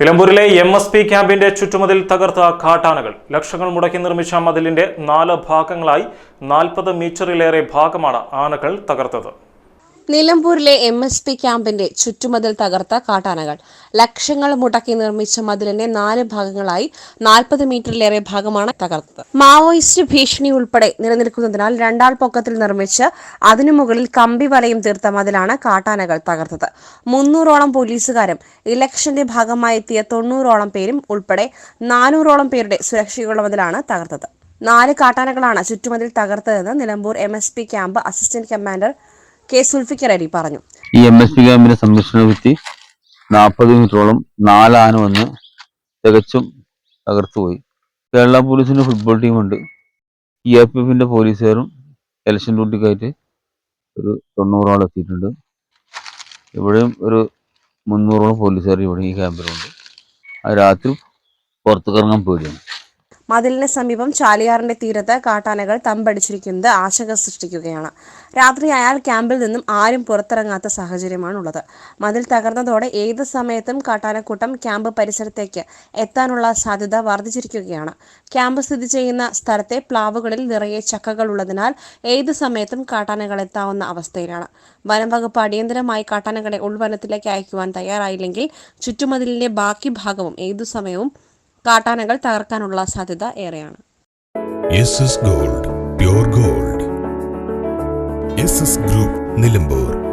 നിലമ്പൂരിലെ M S P ക്യാമ്പിന്റെ ചുറ്റുമതിൽ തകർത്ത കാട്ടാനകൾ. ലക്ഷങ്ങൾ മുടക്കി നിർമ്മിച്ച മതിലിന്റെ നാല് ഭാഗങ്ങളായി നാൽപ്പത് മീറ്ററിലേറെ ഭാഗമാണ് ആനകൾ തകർത്തത്. നിലമ്പൂരിലെ എം എസ് പി ക്യാമ്പിന്റെ ചുറ്റുമതിൽ തകർത്ത കാട്ടാനകൾ. ലക്ഷങ്ങൾ മുടക്കി നിർമ്മിച്ച മതിലിന്റെ നാല് ഭാഗങ്ങളായി നാൽപ്പത് മീറ്ററിലേറെ ഭാഗമാണ് തകർത്തത്. മാവോയിസ്റ്റ് ഭീഷണി ഉൾപ്പെടെ നിലനിൽക്കുന്നതിനാൽ രണ്ടാൾ പൊക്കത്തിൽ നിർമ്മിച്ച് അതിനു മുകളിൽ കമ്പി വലയും തീർത്ത മതിലാണ് കാട്ടാനകൾ തകർത്തത്. മുന്നൂറോളം പോലീസുകാരും ഇലക്ഷന്റെ ഭാഗമായി എത്തിയ തൊണ്ണൂറോളം പേരും ഉൾപ്പെടെ നാനൂറോളം പേരുടെ സുരക്ഷയുള്ള മതിലാണ് തകർത്തത്. നാല് കാട്ടാനകളാണ് ചുറ്റുമതിൽ തകർത്തതെന്ന് Nilambur M S P camp assistant commander K Sulfikar Ali പറഞ്ഞു. ഈ എം എസ് പി ക്യാമ്പിന്റെ സംരക്ഷണ ഭിത്തി നാൽപ്പത് മീറ്ററോളം നാലാന വന്ന് തികച്ചും തകർത്തുപോയി കേരള പോലീസിന്റെ ഫുട്ബോൾ ടീമുണ്ട് ഇ എഫ് എഫിന്റെ പോലീസുകാരും ഇലക്ഷൻ ഡ്യൂട്ടിക്കായിട്ട് ഒരു തൊണ്ണൂറോളം എത്തിയിട്ടുണ്ട്. ഇവിടെയും ഒരു മുന്നൂറോളം പോലീസുകാർ ഇവിടെ ഈ ക്യാമ്പിലുണ്ട് രാത്രി പുറത്തേക്കിറങ്ങാൻ പേടിയാണ്. മതിലിന് സമീപം ചാലിയാറിന്റെ തീരത്ത് കാട്ടാനകൾ തമ്പടിച്ചിരിക്കുന്നത് ആശങ്ക സൃഷ്ടിക്കുകയാണ്. രാത്രിയായാൽ ക്യാമ്പിൽ നിന്നും ആരും പുറത്തിറങ്ങാത്ത സാഹചര്യമാണുള്ളത്. മതിൽ തകർന്നതോടെ ഏത് സമയത്തും കാട്ടാനക്കൂട്ടം ക്യാമ്പ് പരിസരത്തേക്ക് എത്താനുള്ള സാധ്യത വർദ്ധിച്ചിരിക്കുകയാണ്. ക്യാമ്പ് സ്ഥിതി ചെയ്യുന്ന സ്ഥലത്തെ പ്ലാവുകളിൽ നിറയെ ചക്കകൾ ഉള്ളതിനാൽ ഏത് സമയത്തും കാട്ടാനകൾ എത്താവുന്ന അവസ്ഥയിലാണ്. വനം വകുപ്പ് അടിയന്തരമായി കാട്ടാനകളെ ഉൾവനത്തിലേക്ക് അയക്കുവാൻ തയ്യാറായില്ലെങ്കിൽ ചുറ്റുമതിലിന്റെ ബാക്കി ഭാഗവും ഏതു സമയവും കാട്ടാനകൾ തകർക്കാനുള്ള സാധ്യത ഏറെയാണ്. Gold gold group Nilambur